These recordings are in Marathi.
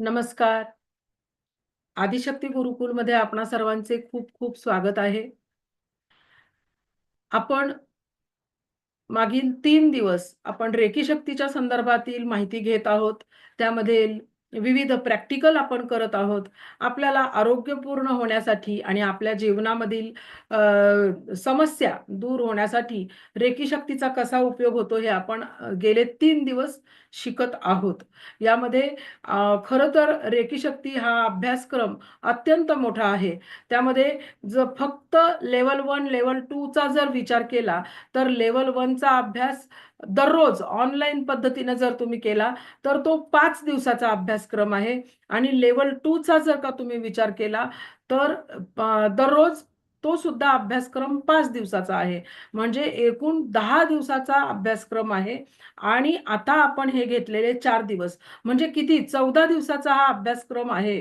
नमस्कार. आदिशक्ती गुरुकुलमध्ये आपणा सर्वांचे खूप खूप स्वागत आहे. आपण मागील तीन दिवस आपण रेकी शक्तीच्या संदर्भातील माहिती घेत आहोत. त्यामध्ये विविध प्रॅक्टिकल आपण करत आहोत. आपल्याला आरोग्यपूर्ण होण्यासाठी आणि आपल्या जीवनामधील समस्या दूर होण्यासाठी रेकी शक्तीचा कसा उपयोग होतो हे आपण गेले तीन दिवस शिकत आहोत. यामध्ये खरं तर रेकी शक्ती हा अभ्यासक्रम अत्यंत मोठा आहे. त्यामध्ये जर फक्त लेवल वन लेवल टूचा जर विचार केला तर लेवल वनचा अभ्यास दररोज ऑनलाईन पद्धतीने जर तुम्ही केला तर तो पाच दिवसाचा अभ्यासक्रम आहे. आणि लेवल टूचा जर का तुम्ही विचार केला तर दररोज तो सुद्धा अभ्यासक्रम पाच दिवसाचा आहे. म्हणजे एकूण दहा दिवसाचा अभ्यासक्रम आहे. आणि आता आपण हे घेतलेले चार दिवस. म्हणजे किती? चौदा दिवसाचा हा अभ्यासक्रम आहे.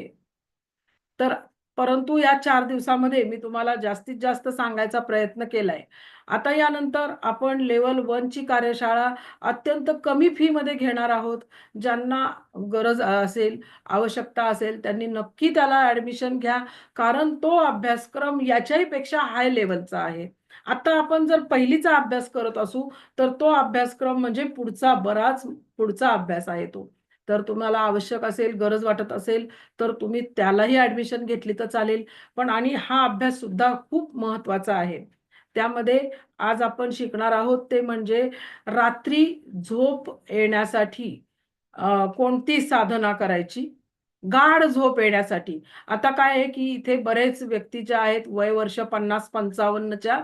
तर परंतु या चार दिवसामध्ये मी तुम्हाला जास्तीत जास्त सांगायचा प्रयत्न केलाय. आता यानंतर आपण लेवल वनची कार्यशाळा अत्यंत कमी फीमध्ये घेणार आहोत. ज्यांना गरज असेल आवश्यकता असेल त्यांनी नक्की त्याला ऍडमिशन घ्या. कारण तो अभ्यासक्रम याच्याही पेक्षा हाय लेवलचा आहे. आता आपण जर पहिलीचा अभ्यास करत असू तर तो अभ्यासक्रम म्हणजे पुढचा बराच पुढचा अभ्यास आहे तो. तर तुम्हाला आवश्यक असेल गरज वाटत असेल तर तुम्ही त्यालाही ऍडमिशन घेतली तर चालेल. पण आणि हा अभ्यास सुद्धा खूप महत्त्वाचा आहे. त्यामध्ये आज आपण शिकणार आहोत ते म्हणजे रात्री झोप येण्यासाठी कोणती साधना करायची? गाढ झोप येण्यासाठी. आता काय आहे की इथे बरेच व्यक्ती ज्या आहेत वय वर्ष पन्नास पंचावन्नच्या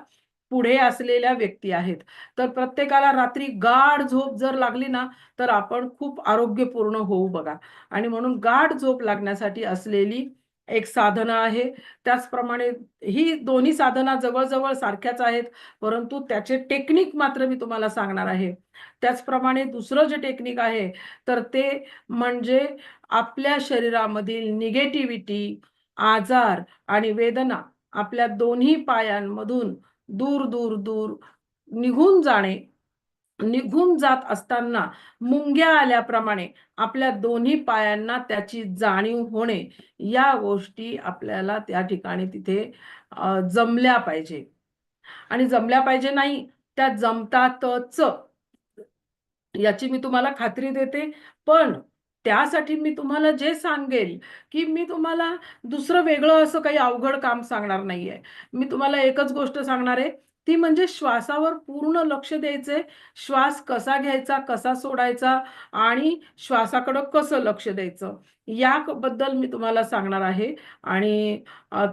पुढे असलेल्या व्यक्ती आहेत. तर प्रत्येकाला रात्री गाढ झोप जर लागली ना तर आपण खूप आरोग्यपूर्ण होऊ बघा. आणि म्हणून गाढ झोप लागण्यासाठी असलेली एक साधना आहे. त्याचप्रमाणे ही दोन्ही साधना जवळजवळ सारख्याच आहेत परंतु त्याचे टेक्निक मात्र मी तुम्हाला सांगणार आहे. त्याचप्रमाणे दुसरं जे टेक्निक आहे तर ते म्हणजे आपल्या शरीरामधील निगेटिव्हिटी आजार आणि वेदना आपल्या दोन्ही पायांमधून दूर दूर दूर निघून जाणे निघून जात असताना मुंग्या आल्याप्रमाणे आपल्या दोन्ही पायांना त्याची जाणीव होणे या गोष्टी आपल्याला त्या ठिकाणी तिथे जमल्या पाहिजे. आणि जमल्या पाहिजे नाही त्या जमतातच. याची मी तुम्हाला खात्री देते. पण त्यासाठी मी तुम्हाला जे सांगेल की मी तुम्हाला दुसरं वेगळं असं काही अवघड काम सांगणार नाहीये. मी तुम्हाला एकच गोष्ट सांगणार आहे. ती म्हणजे श्वासावर पूर्ण लक्ष द्यायचंय श्वास कसा घ्यायचा कसा सोडायचा आणि श्वासाकडं कसं लक्ष द्यायचं याबद्दल मी तुम्हाला सांगणार आहे. आणि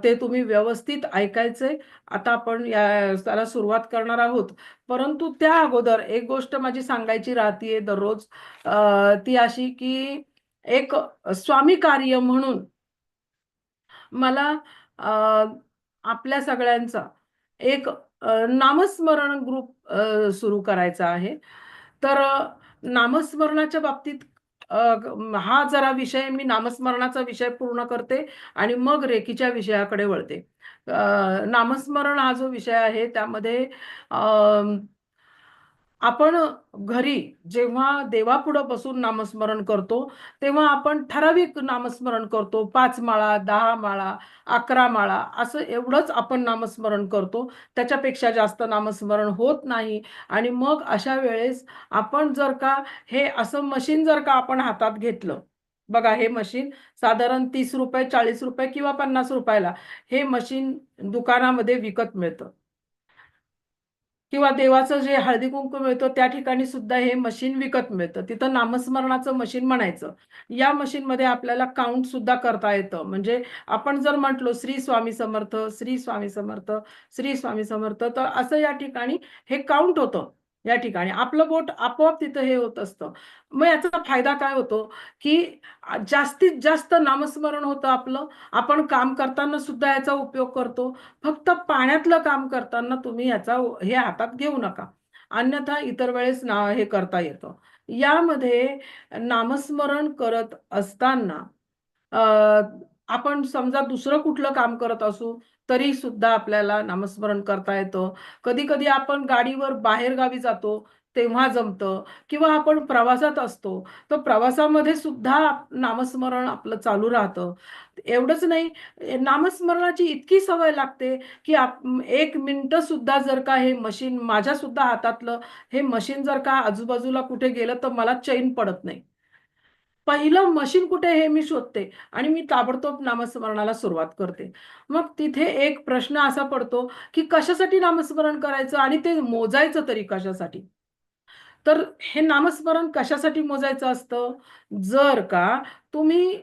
ते तुम्ही व्यवस्थित ऐकायचंय आता आपण या त्याला सुरुवात करणार आहोत. परंतु त्या अगोदर एक गोष्ट माझी सांगायची राहतीये दररोज. ती अशी की एक स्वामी कार्य म्हणून मला आपल्या सगळ्यांचा एक नामस्मरण ग्रुप सुरू करायचा आहे. तर नामस्मरणाच्या बाबतीत हा जरा विषय मी नामस्मरणाचा विषय पूर्ण करते आणि मग रेखीच्या विषयाकडे वळते. नामस्मरण हा जो विषय आहे त्यामध्ये आपण घरी जेव्हा देवापुढं बसून नामस्मरण करतो तेव्हा आपण ठराविक नामस्मरण करतो. पाच माळा दहा माळा अकरा माळा असं एवढंच आपण नामस्मरण करतो. त्याच्यापेक्षा जास्त नामस्मरण होत नाही. आणि मग अशा वेळेस आपण जर का हे असं मशीन जर का आपण हातात घेतलं बघा हे मशीन साधारण तीस रुपये चाळीस रुपये किंवा पन्नास रुपयाला हे मशीन दुकानामध्ये विकत मिळतं. किंवा देवाचं जे हळदी कुंकू मिळतो त्या ठिकाणी सुद्धा हे मशीन विकत मिळतं. तिथं नामस्मरणाचं मशीन म्हणायचं. या मशीनमध्ये आपल्याला काउंट सुद्धा करता येतं. म्हणजे आपण जर म्हटलो श्री स्वामी समर्थ श्री स्वामी समर्थ श्री स्वामी समर्थ तर असं या ठिकाणी हे काउंट होतं. या ठिकाणी. आपलं बोट आपोआप तिथं हे होत असतं. मग याचा फायदा काय होतो? की जास्तीत जास्त नामस्मरण होतं आपलं. आपण काम करताना सुद्धा याचा उपयोग करतो. फक्त पाण्यातलं काम करताना तुम्ही याचा हे हातात घेऊ नका. अन्यथा इतर वेळेस ना हे करता येतं. यामध्ये नामस्मरण करत असताना आपण समजा दुसरं कुठलं काम करत असू तरी सुद्धा आपल्याला नामस्मरण करता येतं. कधी कधी आपण गाडीवर बाहेर गावी जातो तेव्हा जमतं किंवा आपण प्रवासात असतो तर प्रवासामध्ये सुद्धा नामस्मरण आपलं चालू राहतं. एवढंच नाही नामस्मरणाची इतकी सवय लागते की आप एक मिनटं सुद्धा जर का हे मशीन माझ्या सुद्धा हातातलं हे मशीन जर का आजूबाजूला कुठे गेलं तर मला चैन पडत नाही. पहिलं मशीन कुठे हे मी शोधते आणि मी ताबडतोब नामस्मरणाला सुरुवात करते. मग तिथे एक प्रश्न असा पडतो की कशासाठी नामस्मरण करायचं आणि ते मोजायचं तरी कशासाठी? तर हे नामस्मरण कशासाठी मोजायचं असतं? जर का तुम्ही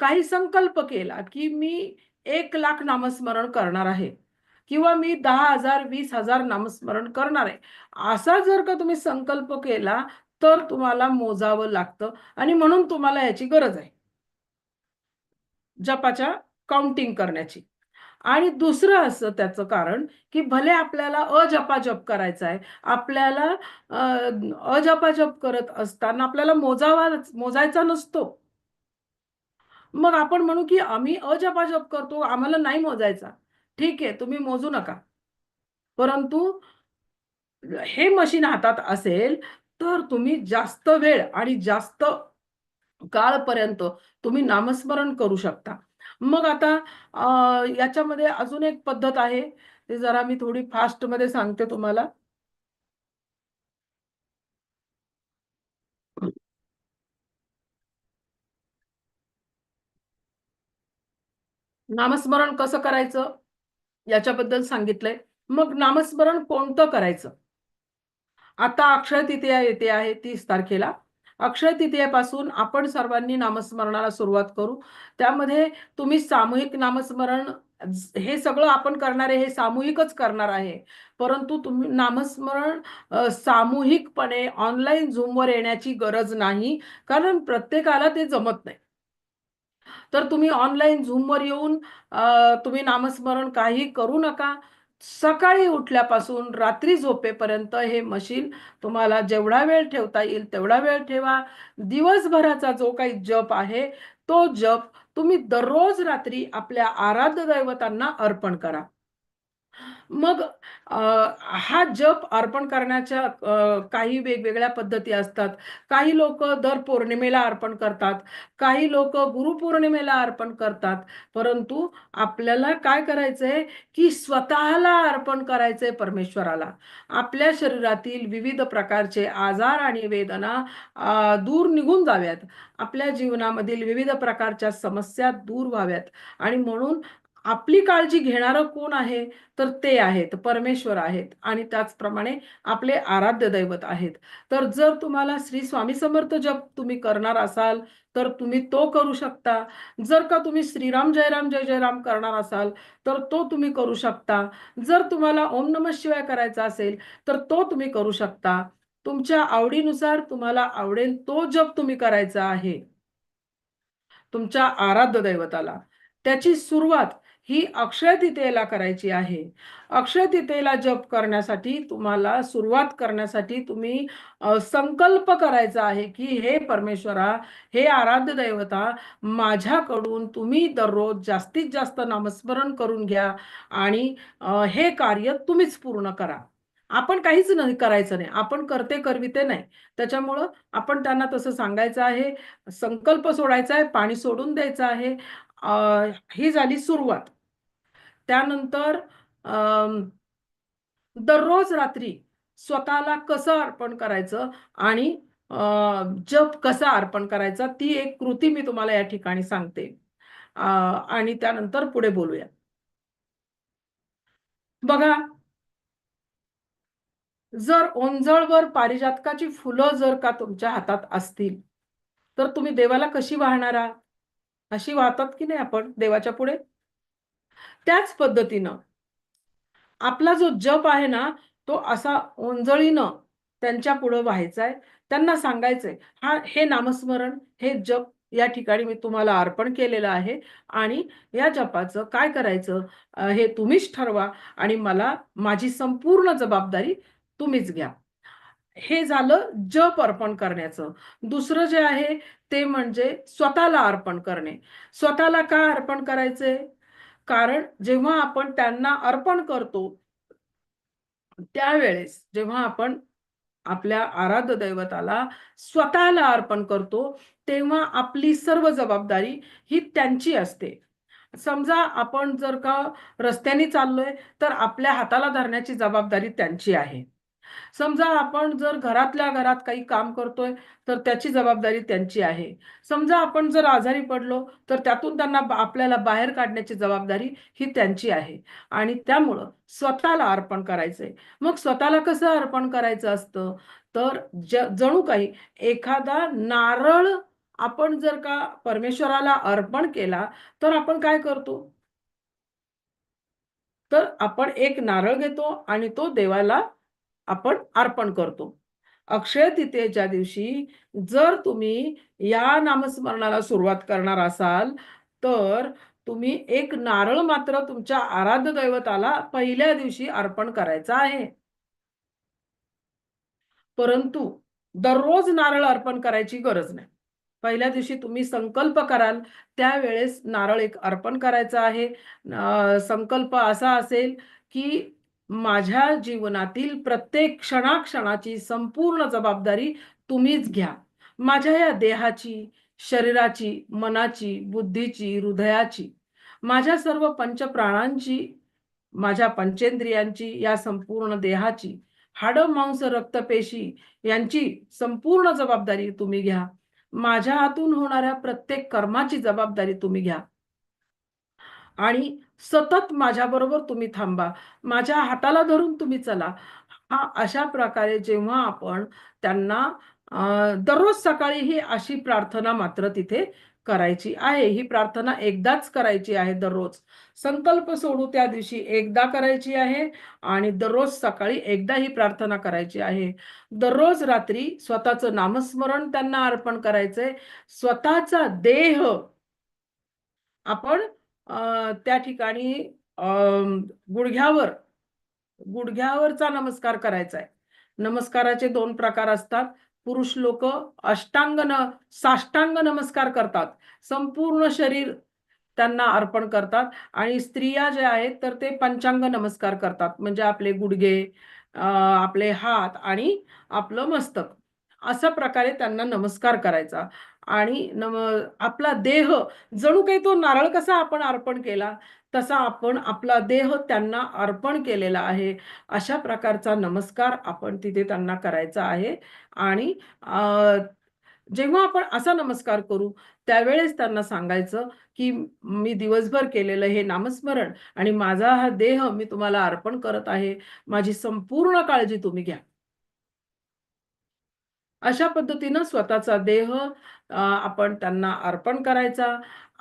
काही संकल्प केला की मी एक लाख नामस्मरण करणार आहे किंवा मी दहा हजार वीस हजार नामस्मरण करणार आहे असा जर का तुम्ही संकल्प केला तर तुम्हाला मोजावं लागतं आणि म्हणून तुम्हाला याची गरज आहे. जपाच्या काउंटिंग करण्याची. आणि दुसरं असं त्याचं कारण की भले आपल्याला अजपाजप करायचा आहे आपल्याला अजपाजप करत असताना आपल्याला मोजावा मोजायचा नसतो. मग आपण म्हणू की आम्ही अजपाजप करतो आम्हाला नाही मोजायचा. ठीक आहे तुम्ही मोजू नका. परंतु हे मशीन हातात असेल तर तुम्ही जास्त वेळ आणि जास्त काळपर्यंत तुम्ही नामस्मरण करू शकता. मग आता याच्यामध्ये अजून एक पद्धत आहे. ते जरा मी थोडी फास्टमध्ये सांगते तुम्हाला. नामस्मरण कसं करायचं? याच्याबद्दल सांगितलंय. मग नामस्मरण कोणतं करायचं? आता अक्षय तृतीया येते आहे तीस तारखेला. अक्षय तृतीयेपासून आपण सर्वांनी नामस्मरणाला सुरुवात करू. त्यामध्ये तुम्ही सामूहिक नामस्मरण हे सगळं आपण करणार आहे हे सामूहिकच करणार आहे. परंतु तुम्ही नामस्मरण सामूहिकपणे ऑनलाईन झूमवर येण्याची गरज नाही कारण प्रत्येकाला ते जमत नाही. तर तुम्ही ऑनलाईन झूमवर येऊन तुम्ही नामस्मरण काही करू नका. सकाळी उठल्यापासून रात्री झोपेपर्यंत हे मशीन तुम्हाला जेवढा वेळ ठेवता येईल तेवढा वेळ ठेवा. दिवसभराचा जो काही जप आहे तो जप तुम्ही दररोज रात्री आपल्या आराध्य दैवतांना अर्पण करा. मग हा जप अर्पण करण्याच्या काही वेगवेगळ्या पद्धती असतात. काही लोक दर पौर्णिमेला अर्पण करतात. काही लोक गुरुपौर्णिमेला अर्पण करतात. परंतु आपल्याला काय करायचंय की स्वतःला अर्पण करायचंय परमेश्वराला. आपल्या शरीरातील विविध प्रकारचे आजार आणि वेदना दूर निघून जाव्यात. आपल्या जीवनामधील विविध प्रकारच्या समस्या दूर व्हाव्यात. आणि म्हणून आपली काळजी घेणारं कोण आहे तर ते आहेत परमेश्वर आहेत. आणि त्याचप्रमाणे आपले आराध्य दैवत आहेत. तर जर तुम्हाला श्री स्वामी समर्थ जप तुम्ही करणार असाल तर तुम्ही तो करू शकता. जर का तुम्ही श्रीराम जयराम जय जयराम करणार असाल तर तो तुम्ही करू शकता. जर तुम्हाला ओम नम शिवाय करायचा असेल तर तो तुम्ही करू शकता. तुमच्या आवडीनुसार तुम्हाला आवडेल तो जप तुम्ही करायचा आहे. तुमच्या आराध्य दैवताला. त्याची सुरुवात ही अक्षय करायची आहे. अक्षय जप करण्यासाठी तुम्हाला सुरुवात करण्यासाठी तुम्ही संकल्प करायचा आहे की हे परमेश्वरा हे आराध्य दैवता माझ्याकडून तुम्ही दररोज जास्तीत जास्त नामस्मरण करून घ्या आणि हे कार्य तुम्हीच पूर्ण करा. आपण काहीच नाही करायचं नाही. आपण करते करविते नाही. त्याच्यामुळं आपण त्यांना तसं सांगायचं आहे संकल्प सोडायचा आहे पाणी सोडून द्यायचं आहे. ही झाली सुरुवात. त्यानंतर दररोज रात्री स्वतःला कसं अर्पण करायचं आणि जप कसा अर्पण करायचा ती एक कृती मी तुम्हाला या ठिकाणी सांगते. आणि त्यानंतर पुढे बोलूया. बघा जर ओंजळवर पारिजातकाची फुलं जर का तुमच्या हातात असतील तर तुम्ही देवाला कशी वाहणार आहात? अशी वाहतात की नाही आपण देवाच्या पुढे? त्याच पद्धतीनं आपला जो जप आहे ना तो असा ओंजळीनं त्यांच्या पुढं व्हायचा आहे त्यांना सांगायचंय हा हे नामस्मरण हे जप या ठिकाणी मी तुम्हाला अर्पण केलेलं आहे आणि या जपाचं काय करायचं? हे तुम्हीच ठरवा आणि मला माझी संपूर्ण जबाबदारी तुम्हीच घ्या. हे झालं जप अर्पण करण्याचं. दुसरं जे आहे ते म्हणजे स्वतःला अर्पण करणे. स्वतःला का अर्पण करायचंय? कारण जेव्हा आपण त्यांना अर्पण करतो त्यावेळेस जेव्हा आपण आपल्या आराध्य दैवताला स्वतःला अर्पण करतो, तेव्हा आपली सर्व जबाबदारी ही त्यांची असते. समजा आपण जर का रस्त्याने चाललोय, तर आपल्या हाताला धरण्याची जबाबदारी त्यांची आहे. समजा आपण जर घरातल्या घरात काही काम करतोय, तर त्याची जबाबदारी त्यांची आहे. समजा आपण जर आजारी पडलो, तर त्यातून त्यांना आपल्याला बाहेर काढण्याची जबाबदारी ही त्यांची आहे आणि त्यामुळं स्वतःला अर्पण करायचंय. मग स्वतःला कसं अर्पण करायचं असतं? तर ज जणू काही एखादा नारळ आपण जर का परमेश्वराला अर्पण केला, तर आपण काय करतो? तर आपण एक नारळ घेतो आणि तो देवाला आपण अर्पण करतो. अक्षय तृतीयेच्या दिवशी जर तुम्ही या नामस्मरणाला सुरुवात करणार असाल, तर तुम्ही एक नारळ मात्र तुमच्या आराध्य दैवताला पहिल्या दिवशी अर्पण करायचा आहे. परंतु दररोज नारळ अर्पण करायची गरज नाही. पहिल्या दिवशी तुम्ही संकल्प कराल, त्यावेळेस नारळ एक अर्पण करायचा आहे. संकल्प असा असेल, की माझ्या जीवनातील प्रत्येक क्षणाक्षणाची संपूर्ण जबाबदारी तुम्हीच घ्या. माझ्या या देहाची, शरीराची, मनाची, बुद्धीची, हृदयाची, माझ्या सर्व पंचप्राणांची, माझ्या पंचेंद्रियांची, या संपूर्ण देहाची, हाडं, मांस, रक्तपेशी यांची संपूर्ण जबाबदारी तुम्ही घ्या. माझ्या हातून होणाऱ्या प्रत्येक कर्माची जबाबदारी तुम्ही घ्या. आणि सतत माझ्याबरोबर तुम्ही थांबा. माझ्या हाताला धरून तुम्ही चला. हा अशा प्रकारे जेव्हा आपण त्यांना दररोज सकाळी ही अशी प्रार्थना मात्र तिथे करायची आहे. ही प्रार्थना एकदाच करायची आहे दररोज. संकल्प सोडू त्या दिवशी एकदा करायची आहे आणि दररोज सकाळी एकदा ही प्रार्थना करायची आहे. दररोज रात्री स्वतःचं नामस्मरण त्यांना अर्पण करायचंय. स्वतःचा देह आपण त्या ठिकाणी गुडघ्यावर गुडघ्यावरचा नमस्कार करायचा आहे. नमस्काराचे दोन प्रकार असतात. पुरुष लोक अष्टांग न साष्टांग नमस्कार करतात. संपूर्ण शरीर त्यांना अर्पण करतात आणि स्त्रिया ज्या आहेत, तर ते पंचांग नमस्कार करतात. म्हणजे आपले गुडघे, आपले हात आणि आपलं मस्तक. अशा प्रकारे त्यांना नमस्कार करायचा आणि नम आपला देह जणू काही तो नारळ कसा आपण अर्पण केला, तसा आपण आपला देह त्यांना अर्पण केलेला आहे. अशा प्रकारचा नमस्कार आपण तिथे त्यांना करायचा आहे आणि जेव्हा आपण असा नमस्कार करू, त्यावेळेस त्यांना सांगायचं, की मी दिवसभर केलेलं हे नामस्मरण आणि माझा हा देह मी तुम्हाला अर्पण करत आहे. माझी संपूर्ण काळजी तुम्ही घ्या. अशा पद्धतीनं स्वतःचा देह आपण त्यांना अर्पण करायचा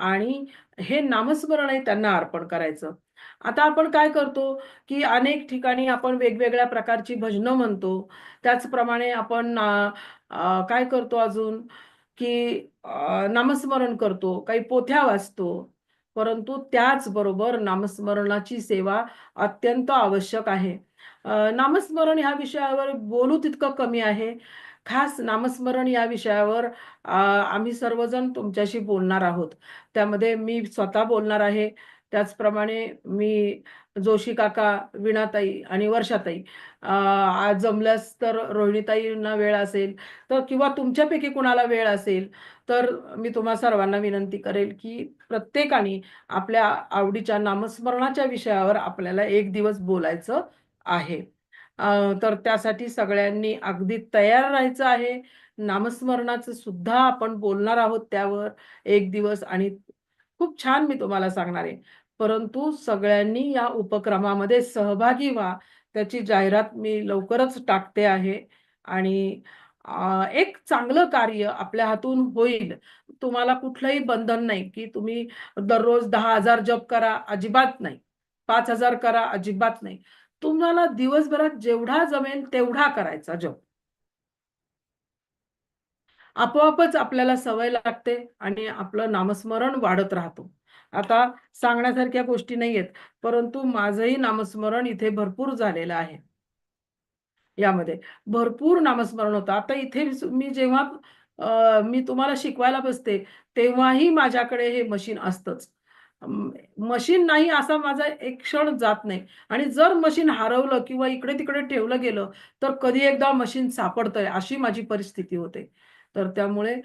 आणि हे नामस्मरणही त्यांना अर्पण करायचं. आता आपण काय करतो, की अनेक ठिकाणी आपण वेगवेगळ्या प्रकारची भजनं म्हणतो. त्याचप्रमाणे आपण काय करतो अजून, की नामस्मरण करतो, काही पोथ्या वाचतो. परंतु त्याचबरोबर नामस्मरणाची सेवा अत्यंत आवश्यक आहे. नामस्मरण ह्या विषयावर बोलू तितकं कमी आहे. खास नामस्मरण या विषयावर आम्ही सर्वजण तुमच्याशी बोलणार आहोत. त्यामध्ये मी स्वतः बोलणार आहे. त्याचप्रमाणे मी जोशी काका, वीणाताई आणि वर्षाताई आज जमल्यास तर रोहिणीताईंना वेळ असेल तर किंवा तुमच्यापैकी कुणाला वेळ असेल, तर मी तुम्हा सर्वांना विनंती करेल, की प्रत्येकाने आपल्या आवडीच्या नामस्मरणाच्या विषयावर आपल्याला एक दिवस बोलायचं आहे. तर त्यासाठी सगळ्यांनी अगदी तयार राहायचं आहे. नामस्मरणाचं सुद्धा आपण बोलणार आहोत त्यावर एक दिवस आणि खूप छान मी तुम्हाला सांगणार आहे. परंतु सगळ्यांनी या उपक्रमामध्ये सहभागी व्हा. त्याची जाहिरात मी लवकरच टाकते आहे आणि एक चांगलं कार्य आपल्या हातून होईल. तुम्हाला कुठलंही बंधन नाही, की तुम्ही दररोज दहा हजार जप करा, अजिबात नाही. पाच हजार करा, अजिबात नाही. तुम्हाला दिवसभरात जेवढा जमेल तेवढा करायचा जप. आपोआपच आपल्याला सवय लागते आणि आपलं नामस्मरण वाढत राहतो. आता सांगण्यासारख्या गोष्टी नाहीयेत, परंतु माझंही नामस्मरण इथे भरपूर झालेलं आहे. यामध्ये भरपूर नामस्मरण होतं. आता इथे मी जेव्हा मी तुम्हाला शिकवायला बसते, तेव्हाही माझ्याकडे हे मशीन असतंच. मशीन नाही असा माझा एक क्षण जात नाही आणि जर मशीन हरवलं किंवा इकडे-तिकडे ठेवलं गेलं, तर कधी एकदा मशीन सापडतंय अशी माझी परिस्थिती होते. तर त्यामुळे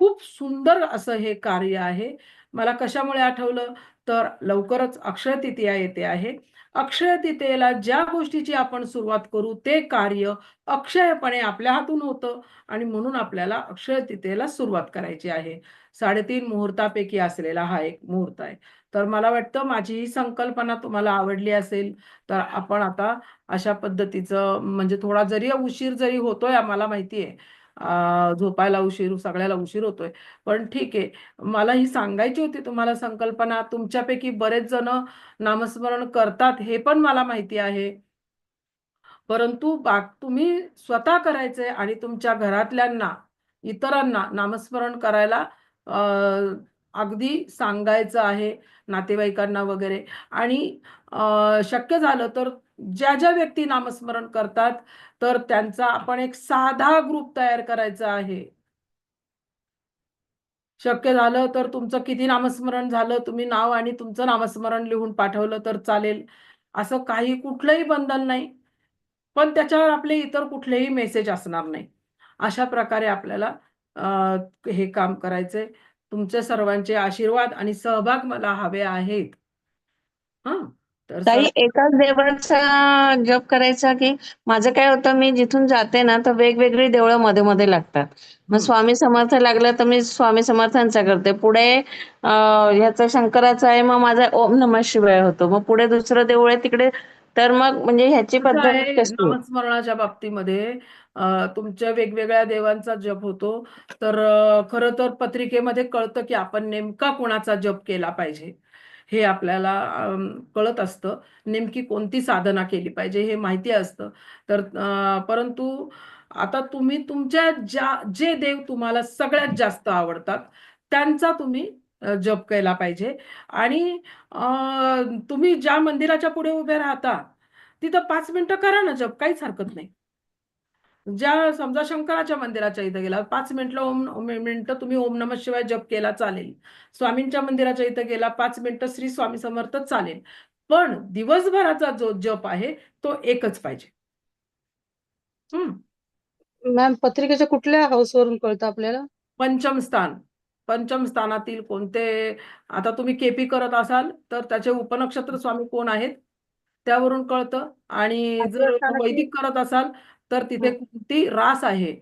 खूप सुंदर असं हे कार्य आहे. मला कशामुळे आठवलं, तर लवकरच अक्षय तृतीया येते आहे. अक्षय तृतीयेला ज्या गोष्टीची आपण सुरुवात करू, ते कार्य अक्षयपणे आपल्या हातून होतं आणि म्हणून आपल्याला अक्षय तृतीयेला सुरुवात करायची आहे. 3.5 मुहूर्तापैकी असलेला हा एक मुहूर्त आहे. तर मला वाटतं माझी ही संकल्पना तुम्हाला आवडली असेल, तर आपण आता अशा पद्धतीचं म्हणजे थोडा जरी उशीर जरी होतोय आम्हाला माहिती आहे. झोपायला उशीर, सगळ्याला उशीर होतोय. पण ठीक आहे. मला ही सांगायची होती तुम्हाला संकल्पना. तुमच्यापैकी बरेच जण नामस्मरण करतात हे पण मला माहिती आहे. परंतु बाग तुम्ही स्वतः करायचंय आणि तुमच्या घरातल्यांना, इतरांना नामस्मरण करायला अगदी सांगायचं आहे, नातेवाईकांना वगैरे आणि शक्य झालं तर ज्या-ज्या व्यक्ती नामस्मरण करतात, तर त्यांचा आपण एक साधा ग्रुप तयार करायचा आहे. शक्य झालं तर तुमचं किती नामस्मरण झालं, तुम्ही नाव आणि तुमचं नामस्मरण लिहून पाठवलं तर चालेल. असं काही कुठलंही बंधन नाही. पण त्याच्यावर आपले इतर कुठलेही मेसेज असणार नाही. अशा प्रकारे आपल्याला हे काम करायचंय. तुमचे सर्वांचे आशीर्वाद आणि सहभाग मला हवे आहेत. हां, ताई एकाच देवाचा जप करायचा, की माझं काय होतं मी जिथून जाते ना, तर वेगवेगळी देवळं मध्ये-मध्ये लागतात. मग. स्वामी समर्थ लागलं तर मी स्वामी समर्थांचा करते. पुढे अ, ह्याचा शंकराचा आहे, मग माझा ओम नमः शिवाय होतो. मग पुढे दुसरं देऊळ आहे तिकडे तर मग म्हणजे ह्याची पद्धत आहे कशी? नामस्मरणाच्या बाबतीमध्ये अ, तुमच्या वेगवेगळ्या देवांचा जप होतो. तर अ, खरं तर पत्रिकेमध्ये कळतं, की आपण नेमका कोणाचा जप केला पाहिजे. हे आपल्याला कळत असतं. नेमकी कोणती साधना केली पाहिजे हे माहिती असतं. तर अ, परंतु आता तुम्ही तुमच्या ज्या जे देव तुम्हाला सगळ्यात जास्त आवडतात, त्यांचा तुम्ही अ, जप केला पाहिजे आणि अ, तुम्ही ज्या मंदिराच्या पुढे उभे राहता, तिथं 5 मिनिटं करा ना जप, काहीच हरकत नाही. ज्या समजा शंकराच्या मंदिराच्या इथं गेला 5 मिनिटं ओम मिनिटं तुम्ही ओम नमः शिवाय जप केला चालेल. स्वामींच्या मंदिराच्या इथं गेला 5 मिनिटं श्री स्वामी समर्थ चालेल. पण दिवसभराचा जो जप आहे, तो एकच पाहिजे. हं. मॅम पत्रिकेच्या कुठल्या हाऊसवरून कळतं आपल्याला? पंचम स्थान. पंचम स्थानातील कोणते आता तुम्ही के-पी करत असाल, तर त्याचे उपनक्षत्र स्वामी कोण आहेत, त्यावरून कळतं आणि जर वैदिक करत असाल, तर तिथे हं. कोणती रास आहे.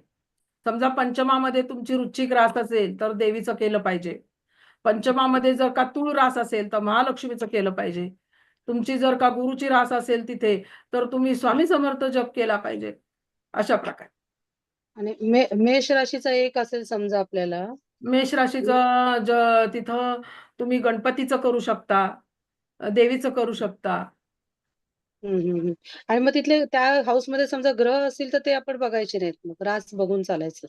समजा पंचमामध्ये तुमची वृश्चिक रास असेल, तर देवीचं केलं पाहिजे. पंचमामध्ये जर का तूळ रास असेल, तर महालक्ष्मीचं केलं पाहिजे. तुमची जर का गुरुची रास असेल तिथे, तर तुम्ही स्वामी समर्थ जप केला पाहिजे. अशा प्रकारे. आणि मे मेष राशीचा एक असेल समजा आपल्याला मेष राशीचं तिथं तुम्ही गणपतीचं करू शकता, देवीचं करू शकता. हं, हं, हं. आणि मग तिथले त्या हाऊसमध्ये समजा ग्रह असतील, तर ते आपण बघायचे नाहीत मग रास बघून चालायचं.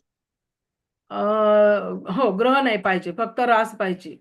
अ, हो, ग्रह नाही पाहिजे, फक्त रास पाहिजे.